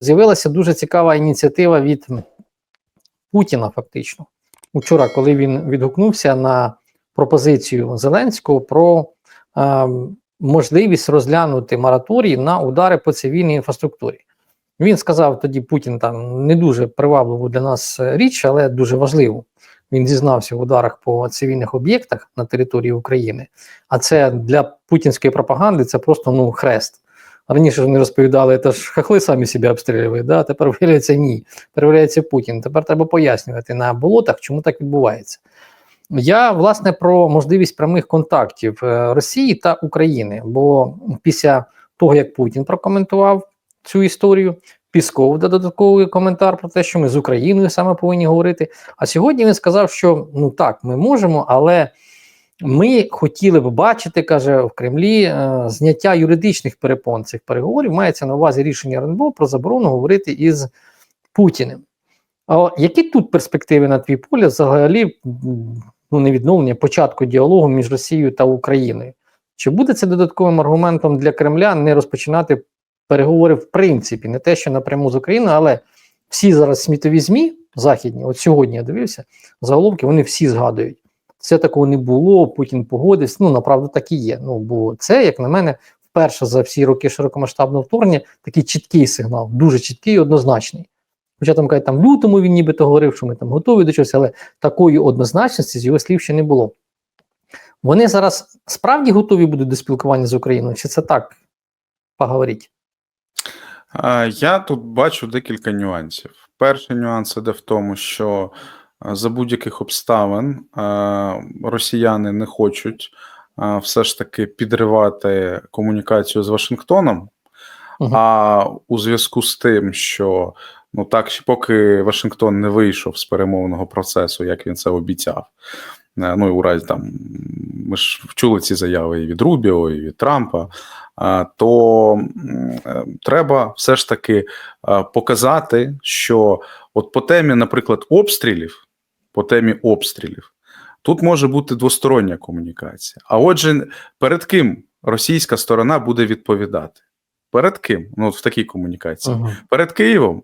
З'явилася дуже цікава ініціатива від Путіна, фактично. Учора, коли він відгукнувся на пропозицію Зеленського про е, можливість розглянути мораторій на удари по цивільній інфраструктурі. Він сказав тоді Путін там не дуже привабливу для нас річ, але дуже важливу. Він зізнався в ударах по цивільних об'єктах на території України. А це для путінської пропаганди це просто ну хрест. Раніше ж вони розповідали, це ж хахли самі себе обстрілюють, да? тепер виявляється ні. Перевіряється Путін. Тепер треба пояснювати на болотах, чому так відбувається. Я власне про можливість прямих контактів е, Росії та України, бо після того, як Путін прокоментував цю історію, Пісков додатковий коментар про те, що ми з Україною саме повинні говорити. А сьогодні він сказав, що ну так, ми можемо, але ми хотіли б бачити, каже в Кремлі, е, зняття юридичних перепон цих переговорів. Мається на увазі рішення РНБО про заборону говорити із Путіним. А які тут перспективи на твій полі взагалі ну, не відновлення початку діалогу між Росією та Україною? Чи буде це додатковим аргументом для Кремля не розпочинати переговори в принципі, не те, що напряму з Україною, але всі зараз світові ЗМІ західні, от сьогодні я дивився, заголовки вони всі згадують. Це такого не було, Путін погодився. Ну, направду так і є. Ну, бо це, як на мене, вперше за всі роки широкомасштабного вторгнення такий чіткий сигнал, дуже чіткий і однозначний. Хоча там кажуть, там в лютому він нібито говорив, що ми там готові до чогось, але такої однозначності з його слів ще не було. Вони зараз справді готові будуть до спілкування з Україною, чи це так поговоріть? Я тут бачу декілька нюансів. Перший нюанс іде в тому, що за будь-яких обставин росіяни не хочуть все ж таки підривати комунікацію з Вашингтоном. Мгм. А у зв'язку з тим, що ну так, поки Вашингтон не вийшов з перемовного процесу, як він це обіцяв. е, Ну і у разі там ми ж чули ці заяви і від Рубіо, і від Трампа. То е, треба все ж таки е, показати, що от по темі, наприклад, обстрілів, по темі обстрілів, тут може бути двостороння комунікація. А отже, перед ким російська сторона буде відповідати? Перед ким? Ну, от в такій комунікації. Мгм. Перед Києвом.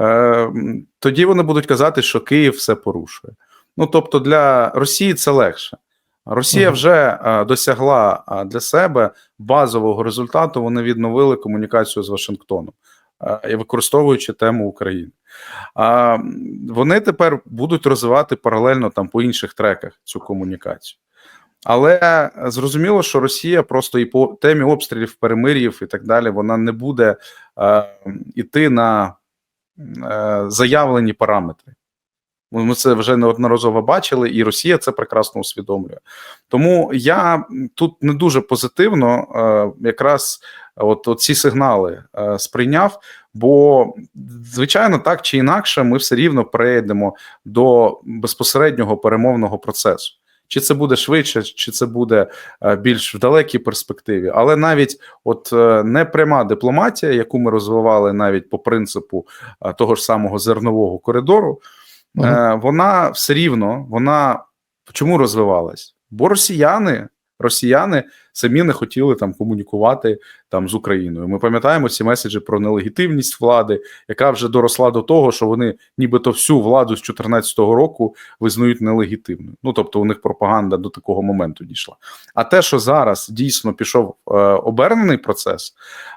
Е, тоді вони будуть казати, що Київ все порушує. Ну тобто, для Росії це легше. Росія Мгм. вже е, досягла е, для себе базового результату. Вони відновили комунікацію з Вашингтоном, і використовуючи тему України. А вони тепер будуть розвивати паралельно там по інших треках цю комунікацію. Але е, зрозуміло, що Росія просто і по темі обстрілів, перемир'їв і так далі, вона не буде е, іти на е, заявлені параметри. Ми це вже неодноразово бачили, і Росія це прекрасно усвідомлює. Тому я тут не дуже позитивно е, якраз от, от ці сигнали е, сприйняв. Бо, звичайно, так чи інакше, ми все рівно перейдемо до безпосереднього перемовного процесу. Чи це буде швидше, чи це буде е, більш в далекій перспективі, але навіть от е, непряма дипломатія, яку ми розвивали навіть по принципу е, того ж самого зернового коридору, Е, вона все рівно вона чому розвивалась? Бо росіяни, росіяни самі не хотіли там комунікувати там з Україною. Ми пам'ятаємо ці меседжі про нелегітимність влади, яка вже доросла до того, що вони нібито всю владу з 2014 року визнають нелегітимною. Ну тобто, у них пропаганда до такого моменту дійшла. А те, що зараз дійсно пішов е, обернений процес,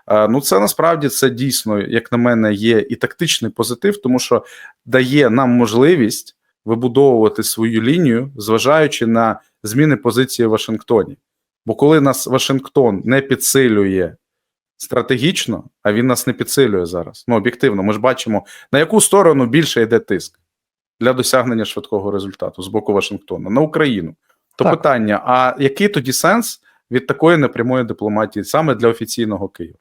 е, ну це насправді це дійсно, як на мене, є і тактичний позитив, тому що дає нам можливість вибудовувати свою лінію, зважаючи на зміни позиції в Вашингтоні. Бо коли нас Вашингтон не підсилює стратегічно, а він нас не підсилює зараз. Ну, об'єктивно, ми ж бачимо, на яку сторону більше йде тиск для досягнення швидкого результату з боку Вашингтона на Україну. То Так. питання: а який тоді сенс від такої непрямої дипломатії саме для офіційного Києва?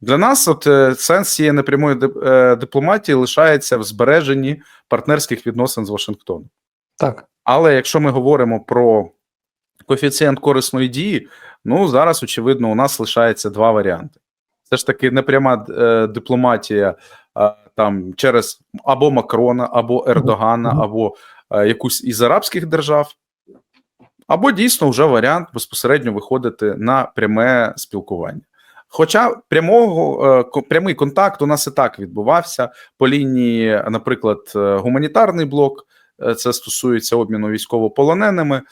Для нас, от е, сенс цієї непрямої е, дипломатії лишається в збереженні партнерських відносин з Вашингтоном. Так. Але якщо ми говоримо про коефіцієнт корисної дії, ну зараз, очевидно, у нас лишається два варіанти. Це ж таки непряма е, дипломатія е, там через або Макрона, або Ердогана, або е, якусь із арабських держав, або дійсно вже варіант безпосередньо виходити на пряме спілкування. Хоча прямого е, прямий контакт у нас і так відбувався по лінії, наприклад, е, гуманітарний блок, це стосується обміну військовополоненими.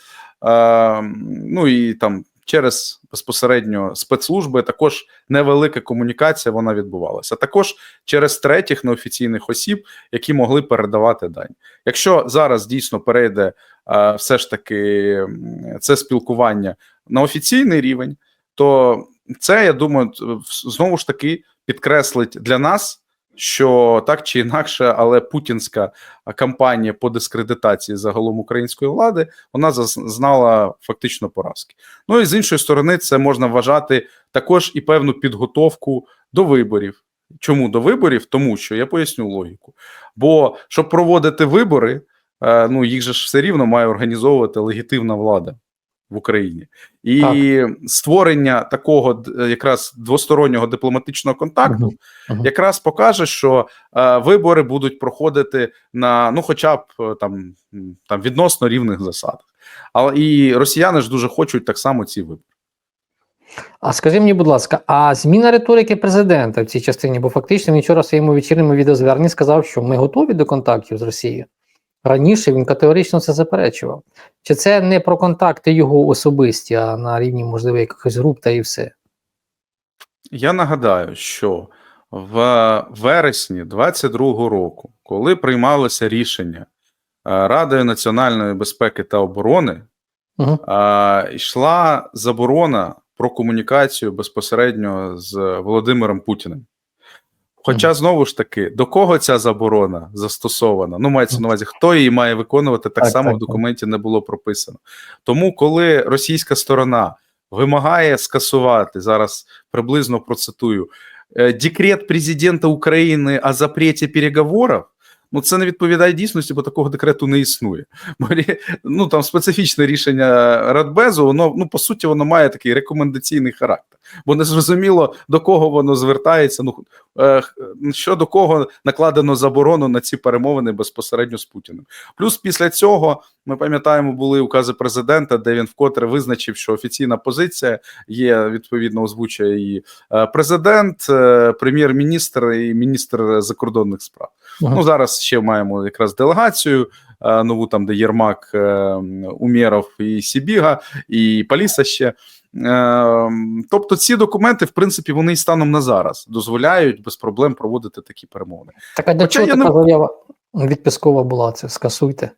Е, Ну і там через безпосередньо спецслужби також невелика комунікація вона відбувалася. Також через третіх неофіційних осіб, які могли передавати дані. Якщо зараз дійсно перейде е, все ж таки це спілкування на офіційний рівень, то це я думаю, знову ж таки підкреслить для нас. Що так чи інакше, але путінська кампанія по дискредитації загалом української влади вона заз- знала фактично поразки. Ну і з іншої сторони, це можна вважати також і певну підготовку до виборів. Чому до виборів? Тому що я поясню логіку. Бо щоб проводити вибори, е, ну їх же ж все рівно має організовувати легітимна влада в Україні, і створення такого якраз двостороннього дипломатичного контакту Мгм. Мгм. якраз покаже, що е, вибори будуть проходити на ну, хоча б е, там, там відносно рівних засадах. Але і росіяни ж дуже хочуть так само ці вибори. А скажи мені, будь ласка, а зміна риторики президента в цій частині, бо фактично він вчора в своєму вечірньому відеозверненні сказав, що ми готові до контактів з Росією. Раніше він категорично це заперечував. Чи це не про контакти його особисті, а на рівні, можливо, якихось груп та і все? Я нагадаю, що в вересні 22-го року, коли приймалося рішення е, Радою національної безпеки та оборони, Угу. йшла заборона про комунікацію безпосередньо з Володимиром Путіним. Хоча знову ж таки, до кого ця заборона застосована? Ну, мається на увазі, хто її має виконувати, так, Так, само так, в документі не було прописано. Тому, коли російська сторона вимагає скасувати зараз, приблизно процитую, е, декрет президента України о запреті переговорів. Ну, це не відповідає дійсності, бо такого декрету не існує. Бо ну там специфічне рішення Радбезу, воно ну по суті воно має такий рекомендаційний характер, бо не зрозуміло до кого воно звертається. Ну е, що до кого накладено заборону на ці перемовини безпосередньо з Путіним. Плюс після цього ми пам'ятаємо, були укази президента, де він вкотре визначив, що офіційна позиція є відповідно озвучує її е, президент, е, прем'єр-міністр і міністр закордонних справ. Мгм. Ну зараз ще маємо якраз делегацію нову, там де Єрмак, е, Умєров і Сібіга, і Паліса ще. Е, Тобто ці документи, в принципі, вони і станом на зараз дозволяють без проблем проводити такі перемовини. Так а для Хоча чого я така не- заява від Пескова була це? Скасуйте.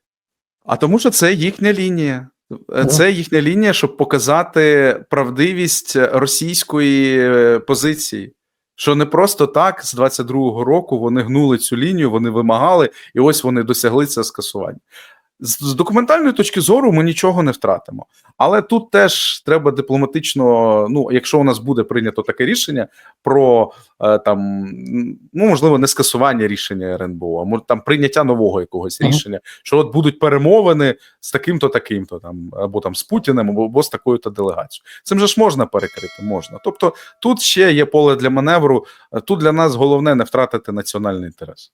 А тому, що це їхня лінія. Е, Це їхня лінія, щоб показати правдивість російської е, позиції. Що не просто так з 22-го року вони гнули цю лінію, вони вимагали, і ось вони досягли це скасування. З, документальної точки зору ми нічого не втратимо. Але тут теж треба дипломатично. Ну, якщо у нас буде прийнято таке рішення про е, там, ну можливо, не скасування рішення РНБО, а може там прийняття нового якогось Мгм. рішення, що от будуть перемовини з таким-то, таким-то там, або там з Путіним, або, або з такою-то делегацією. Цим же ж можна перекрити, можна. Тобто тут ще є поле для маневру. Тут для нас головне не втратити національний інтерес.